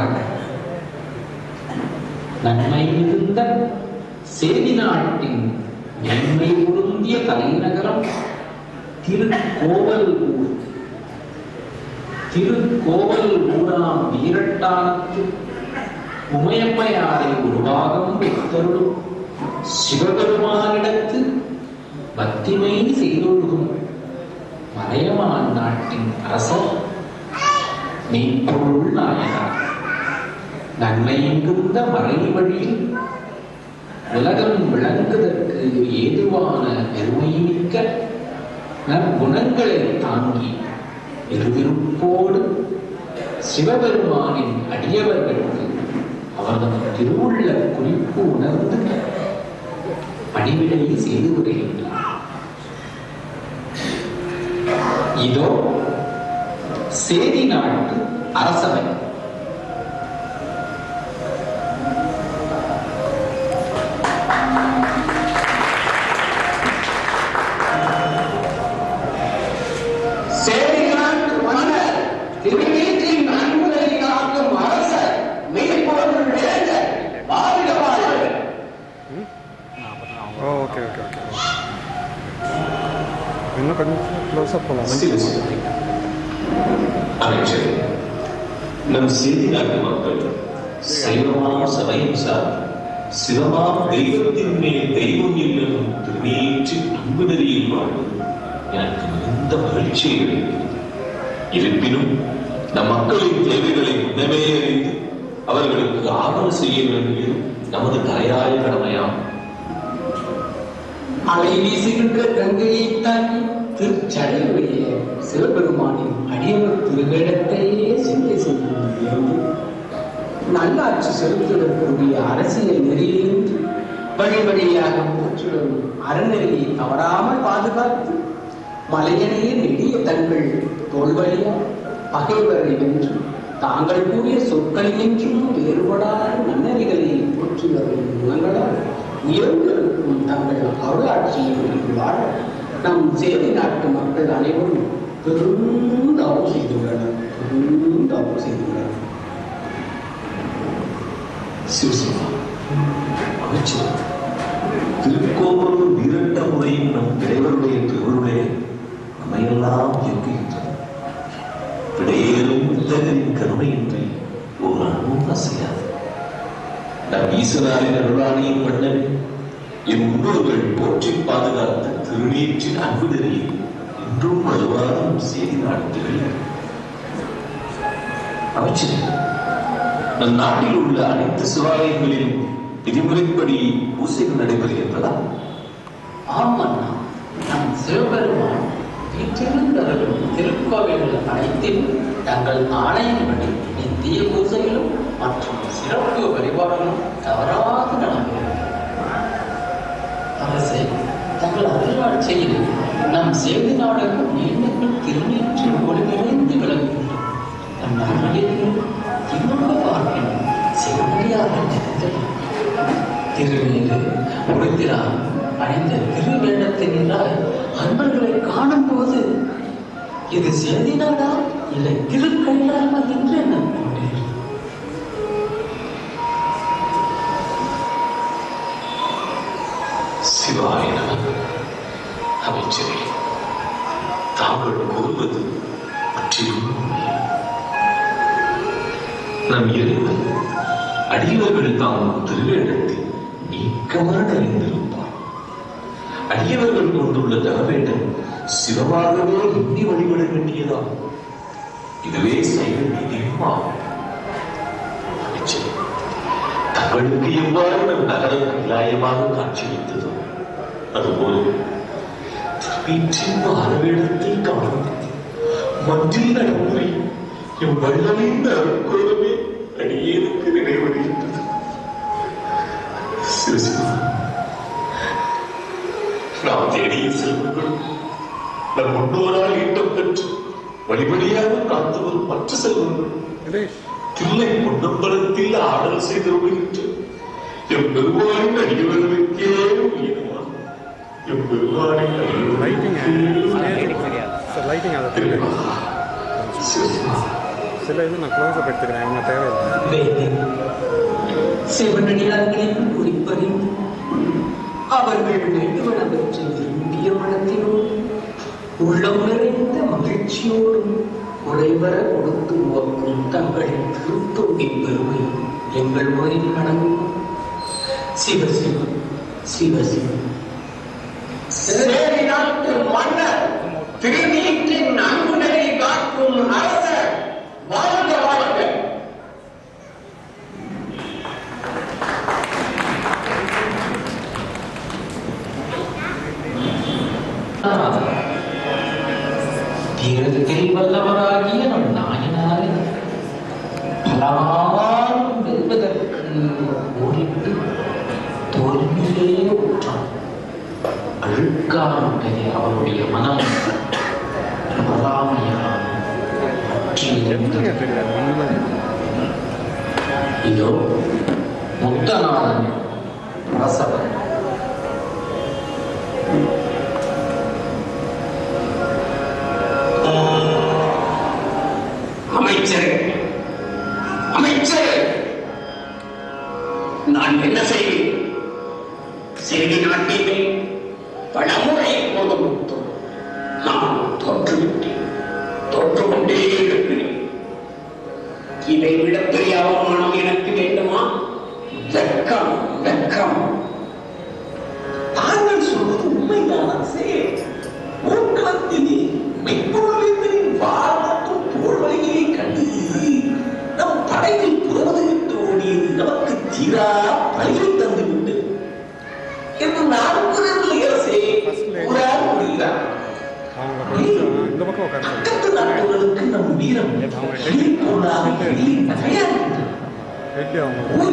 நாடகங்கள் நன்மை மிகுந்த சேதி நாட்டின் நன்மை பொருந்திய தலைநகரம் திருக்கோவலூர். ஊர் திருக்கோவல் ஊராம் வீரட்டானத்து உமையம்மையாரை உருவாகம் வைத்தருளும் சிவபெருமானிடத்து பக்திமை செய்தொழுகும் மலையமான் நாட்டின் அரசர் மெய்ப்பொருள் நாயனார். நன்மை எங்குந்த மறை வழியில் உலகம் விளங்குவதற்கு ஏதுவான பெருமைமிக்க நற்குணங்களை தாங்கி இருவிருப்போடு சிவபெருமானின் அடியவர்களுக்கு அவர்தம் திருவுள்ள குறிப்பு உணர்ந்து பணிவிடையை செய்து வருகின்றார் இதோ சேதி நாட்டு அரசவை. நம் மக்கள் சைவமாம் சமயம் சார் சிவமாம் தெய்வத்தின் மேல் தெய்வம் என்னும் திருநீற்று அன்பு வாழ்வது எனக்கு மிகுந்த மகிழ்ச்சியை அளிக்கிறது. இருப்பினும் நம் மக்களின் தேவைகளை முன்னமே அறிந்து அவர்களுக்கு ஆதரவு செய்ய வேண்டியது நமது தலையாய கடமையாகும். அலை வீசுகின்ற கங்கையைத்தான் திருச்சடையுடைய சிவபெருமானின் அடியவர் திருவிடத்தையே சிந்தை செய்து நல்லாட்சி செலுத்துவதற்குரிய அரசியல் நெறியிலிருந்து வழிவழியாக போற்றிடும் அறநெறியை தவறாமல் பாதுகாத்து மலையனையே நெடிய தங்கள் தோல்வழியா பகைவரை வென்று தாங்கள் கூறிய சொற்களினின்றும் வேறுபடாத நன்னறிகளை போற்றி வரும் குணங்களால் உயர்ந்திருக்கும் தங்கள் அருளாட்சியை வாழ நம் சேவை நாட்டு மக்கள் அனைவரும் பெருந்தவம் செய்துள்ளனர் பெருந்தவம் செய்துள்ளனர் சிவசிவா அமைச்சர் திருக்கோவலூர் வீரட்ட முறையும் நம் தலைவருடைய திருவருளே நம்மையெல்லாம் இயக்குகின்றது விடையேறும் உத்தகரின் கருணையின்றி ஒரு அன்பும் அசையாது நம் ஈசனாரின் அருளாணியின் பண்ணவே என் முன்னோர்கள் போற்றி பாதுகாத்த திருநீற்றின் அன்பு நெறியை இன்றும் வருவாரும் செய்தி நாடுகளில் நம் நாட்டில் உள்ள அனைத்து சிவாலயங்களிலும் விதிமுறைப்படி பூசைகள் நடைபெறுகின்றதா ஆமண்ணா நம் சிவபெருமான் வீட்டிலிருந்தவர்களும் திருக்கோவில்கள் அனைத்திலும் தங்கள் ஆணையின்படி நித்திய பூசைகளும் மற்றும் சிறப்பு வழிபாடுகளும் தவறாக நடக்கிறது. அரசே தங்கள் அருளாட்சியில் நம் செய்தி நாடகம் மீண்டும் திருநீற்று ஒளி நிறைந்து விளங்குகின்றோம் நம் இன்னொரு பார்க்கணும் செவ்வழியாக நடந்தது திருநீரு உடுத்திரா அணிந்த திருவேடத்தினரால் அன்பர்களை காணும் போது இது செய்தினாடா இல்லை திருக்கைலாமா என்று எண்ணம் கொண்டேன் சிவாயினா அமைச்சரே தாங்கள் கூறுவது முற்றிலும் நம் இறைவன் அடியவர்கள் தாம் திருவேடத்தில் நீக்கமர நிறைந்திருப்பார் அடியவர்கள் கொண்டுள்ள தகவேடம் சிவமாகவே எண்ணி வழிபட வேண்டியதா இதுவே சைவ நீதியுமாகும். தங்களுக்கு எவ்வாறு நம் நகரம் நியாயமாக காட்சியளித்ததோ அதுபோல திருவீற்றின் மாறுவேடத்தில் காணும். மஞ்சில் நடைமுறை என் வள்ளலின் அருட்கோலமே அடியேனுக்கு நினைவடைகின்றது நாம் தேடிய செல்வங்கள் நம் முன்னோரால் ஈட்டம் பெற்று வழிபடியாக காத்து வரும் மற்ற செல்வங்கள் தில்லை பொன்னம்பலத்தில் ஆடல் செய்தருகின்ற எம் பெருமானின் அடியவர்களுக்கே உயிரமா எம் லைட்டிங் லைட்டிங் அதை தெரியும் சில இது நான் க்ளோஸ் அப் எடுத்துக்கிறேன் இவங்க தேவையில்லை குறிப்பறிந்து அவர்கள் வேண்டுவன பெற்று விரும்பிய மனத்தினோடு உள்ளம் நிறைந்த மகிழ்ச்சியோடும் குறைவர கொடுத்து உவக்கும் தங்களின் திருத்தொண்டின் பெருமை எங்கள் முறையில் அடங்கும் சிவசிவம் சிவசிவம் திருநீற்றின் அன்புநெறி காக்கும் அரசர் வாழ்க வாழ்க தீரத்தில் வல்லவராகிய நம் நாயனாரை பலவாறும் வெல்வதற்கு ஓடிட்டு அழுக்காருடைய அவருடைய மனம். ಇದು ಮುಕ್ತನಾದ ರಸವನ್ನು கொஞ்சம் இந்த பக்கம் பக்கத்து நாடுகளுக்கு நம் வீரம் வெளிப்பொருளாக வெளியே நகையாகின்றது ரெட்டி அவங்க போர்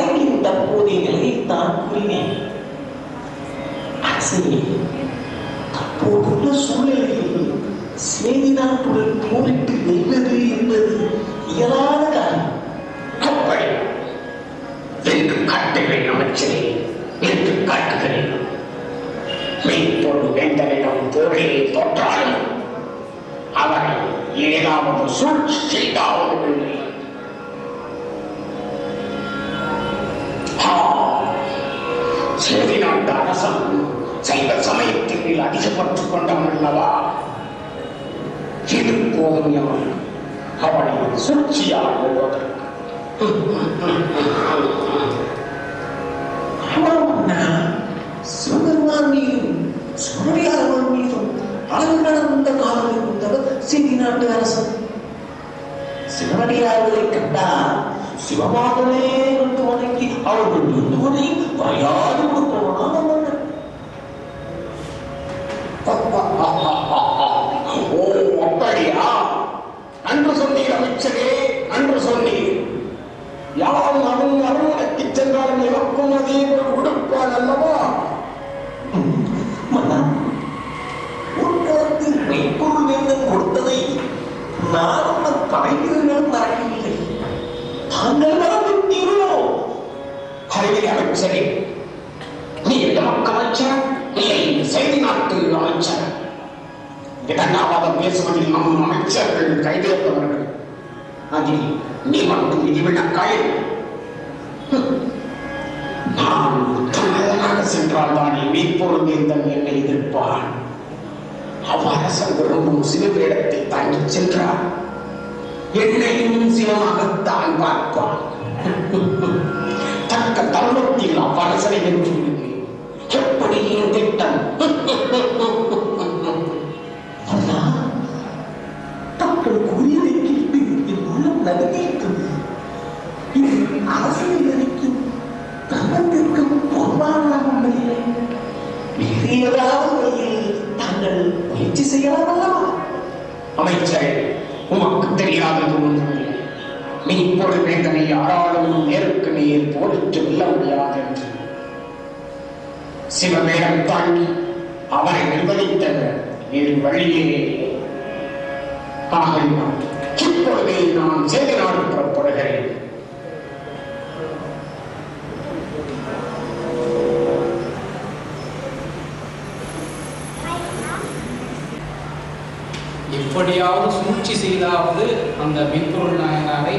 நம் படையின் தற்போதைய நிலையை தான் கூறினேன். தற்போதுள்ள சூழ்நிலையில் சேதி நாட்டுடன் போரிட்டு வெல்வது என்பது இயலாத காரியம். அப்படி என்று காட்டுகிறேன் அமைச்சரே என்று காட்டுகிறேன். மெய்ப்பொருள் வேந்தனிடம் போரில் தோற்றாலும் அவரை ஏதாவது சூழ்ச்சி செய்தாவது அதிகப்பட்டுக் கொண்டவன் அல்லவா இது போதும் அவன் அவனை சூழ்ச்சியால் கொள்வதற்கு ஆமாம்ண்ணா. மீதும் சிவனடியார்கள் மீதும் அளவு கடந்த காலம் இருந்தவர் சிந்தி நாட்டு அரசன் சிவனடியார்களை கண்டார் சிவமாகவே வந்து வணங்கி அவர்கள் நான் உத்தமனாக சென்றால் தானே மெய்ப்பொருள் என்னை எதிர்ப்பான்? அவ்வரசன் விரும்பும் சிவவேடத்தை தாங்கிச் சென்றார் என்னையும் சிவமாகத்தான் பார்ப்பான். தக்க தருணத்தில் அவ்வரசனை வென்று எப்படி திட்டம்? சிவவேடம் தாண்டி அவரை நிர்வகித்த வேறு வழியே. ஆகையால் இப்பொழுதே நான் செய்தி நாடு புறப்படுகிறேன் எப்படியாவது சூழ்ச்சி செய்தாவது அந்த மென்பொருள் நாயனாரை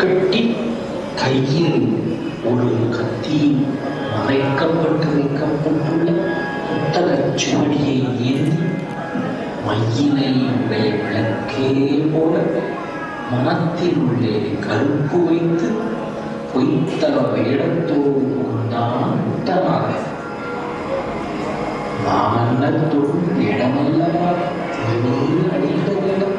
கட்டி கையில் ஒரு கத்தி மறைக்கப்பட்டு வைக்கப்பட்டுள்ள புத்தகச் சுவடியை ஏந்தி மையினை உடைய விளக்கே போல மனத்தில் உள்ளே கருப்பு வைத்து பொய்த்தல வேடத்தோடு கொண்டான் முட்டனாக மாமன்னத்தோடு இடமல்லவா? திருநீர் அணிந்த வேடம்.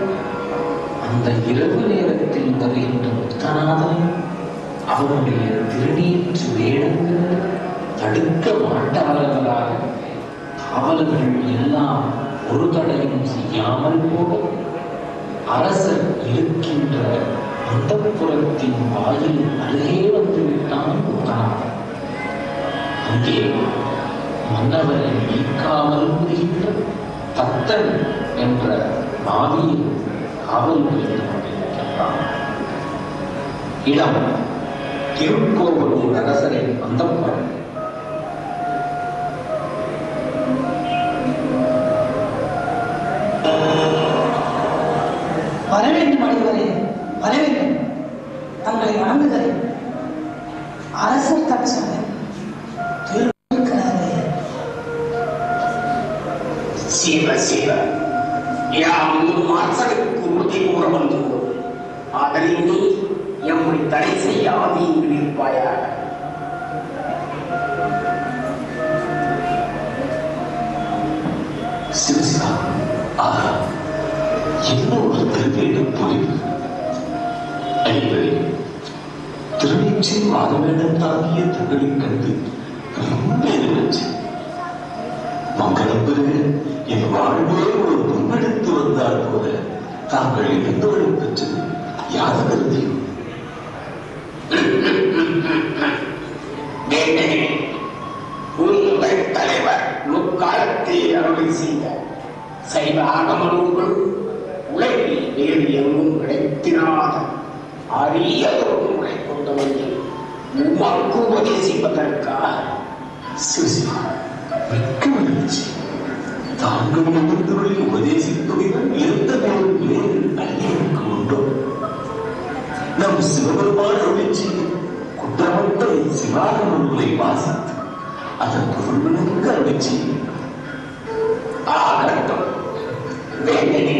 அந்த இரவு நேரத்தில் வருகின்ற முத்தநாதன் அவனுடைய திருநீற்று வேடங்கள் தடுக்க மாட்டார்களாக. காவலர்கள் எல்லாம் ஒரு தடையும் செய்யாமல் போக. அரசர் இருக்கின்ற அந்த புறத்தின் வாயில் அருகே வந்து விட்டான் அங்கே மன்னவரை நீக்காமல் முடிகின்ற தத்தன் என்ற மாவியில் காவல் புரிந்து கொண்டிருக்கின்றான். இடம் திருக்கோவலூர் அரசரின் அந்தப்புறம் வரவேண்டும் அடிவரே வரவேண்டும் திருநீச்சில் வாதவேடம் தாங்கிய தங்களைக் கண்டு ரொம்ப எதிர்த்து மங்களம் பெருக என் வாழ்வே ஒரு முன்னெடுத்து வந்தால் போல தாங்கள் இருந்தவரை பெற்றது. யார் கருதியும் உங்கள் தலைவர் முக்காலத்தை அருளை செய்த சைவ ஆகம நூல்கள் உலகில் வேறு எங்கும் கிடைத்திராத அரிய ஒரு முறை umma kubagenzi bagaragara சுசிவார் மிக்க மகிழ்ச்சி தாங்கள் மனிதர்களை உபதேசிப்பதுடன் எந்த பொருள் வேறு நல்ல உண்டோ? நம் சிவபெருமான எழுச்சி குற்றமற்ற சிவாக நூல்களை வாசித்து அதன் பொருள் மிக்க எழுச்சி ஆகட்டும் வேண்டனே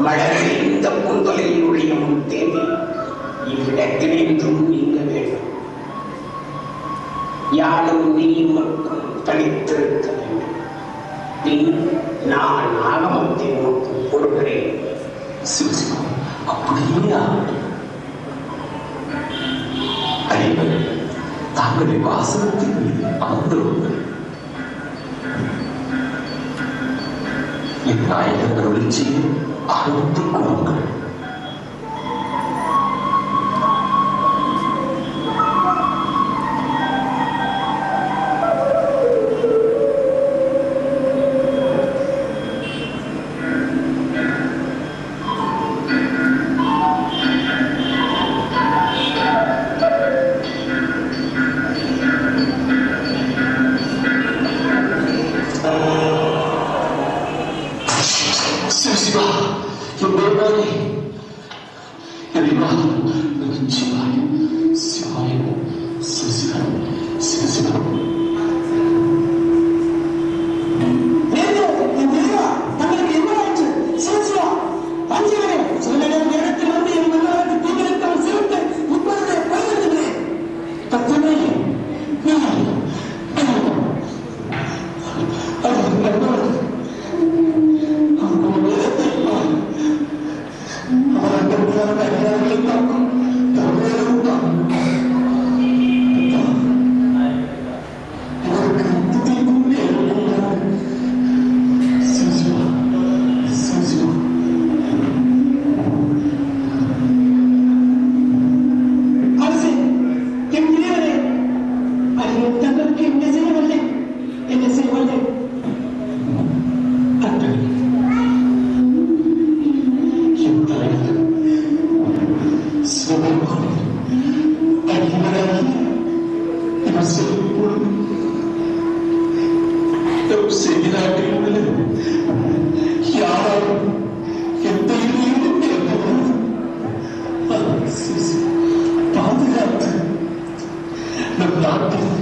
மழை இந்த பூந்தொலையில் ஒளியும் தேதி இவ்விடத்தில் என்றும் யாரும் நீ மட்டும் தனித்திருக்க வேண்டும் நீ நான் ஆகமத்தை நோக்கி கொடுக்கிறேன் அப்படியா? அனைவரும் தங்களுடைய வாசனத்தின் மீது அமர்ந்திருங்கள். என் நாயகங்கள் ஒளிச்சியும் அறுத்து Çok sevgiler birbirine. Ya Rabbim, hep değilim ya bunu. Siz bana ne yaptım?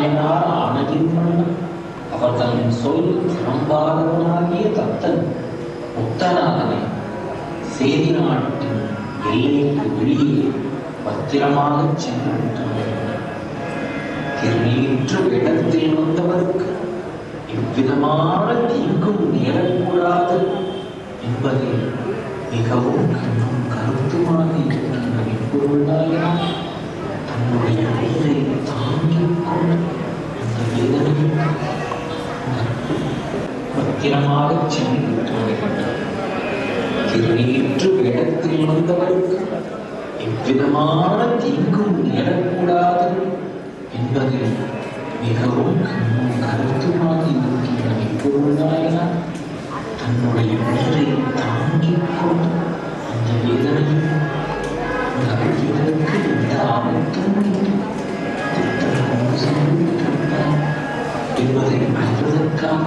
Nayanar அணகின் அவர் தன்னின் சொல் திரும்பாதவனாகிய தத்தன் முத்தனாகவே சேதி நாட்டின் எல்லைக்கு வெளியே பத்திரமாக சென்று திருநீற்று இடத்தில் வந்தவருக்கு இவ்விதமான தீங்கும் நேரக்கூடாது என்பதில் மிகவும் கருத்துமாக இருக்கின்ற பொருளாயிரம் சென்று விட்டார்கள் திருநீற்று வேடத்தில் வந்தவருக்கு எவ்விதமான தீங்கும் நேரக்கூடாது என்பதில் மிகவும் கண்ணும் கருத்துமாக இருக்கின்ற இப்பொழுதாயினார் தன்னுடைய உயிரை தாங்கிக் கொண்டு அந்த வேதனையும் அந்த அழிவதற்கு எந்த ஆபத்தும் இல்லை கொண்டு சென்று என்பதை அறிவதற்காக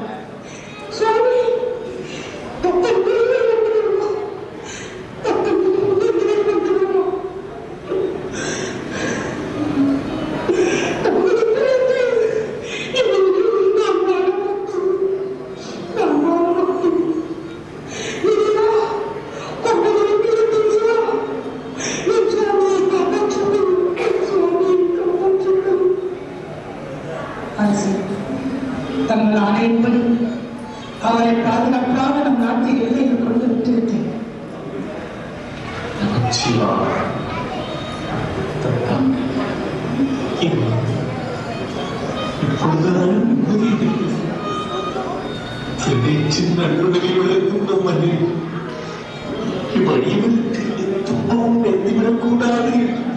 துன்பமும் நேர்ந்துவிடக் கூடாது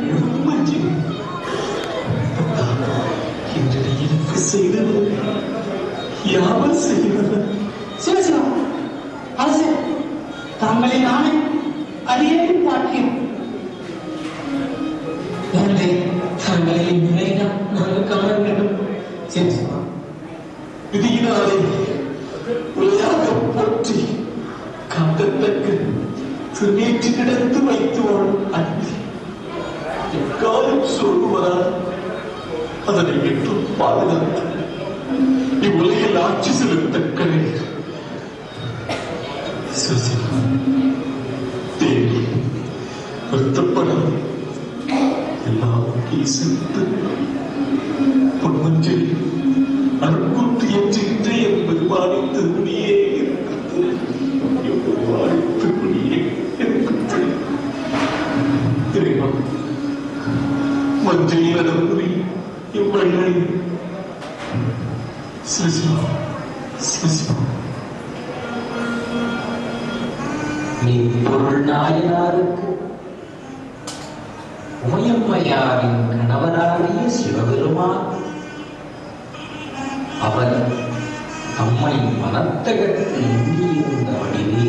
என்று மஞ்சி தத்தா இன்று நீ எனக்கு செய்தது யாவர் செய்வது சிவசிவா அரசு தாங்களின் ஆணை அதனை என்றும் பாதுகாத்து இவ்வுலகில் ஆட்சி செலுத்த கலைஞர் சிவசிவா தேவி வருத்தப்படாது எல்லாம் ஈசத்து தம்மை மனத்தகத்து எங்கியிருந்த வடிவே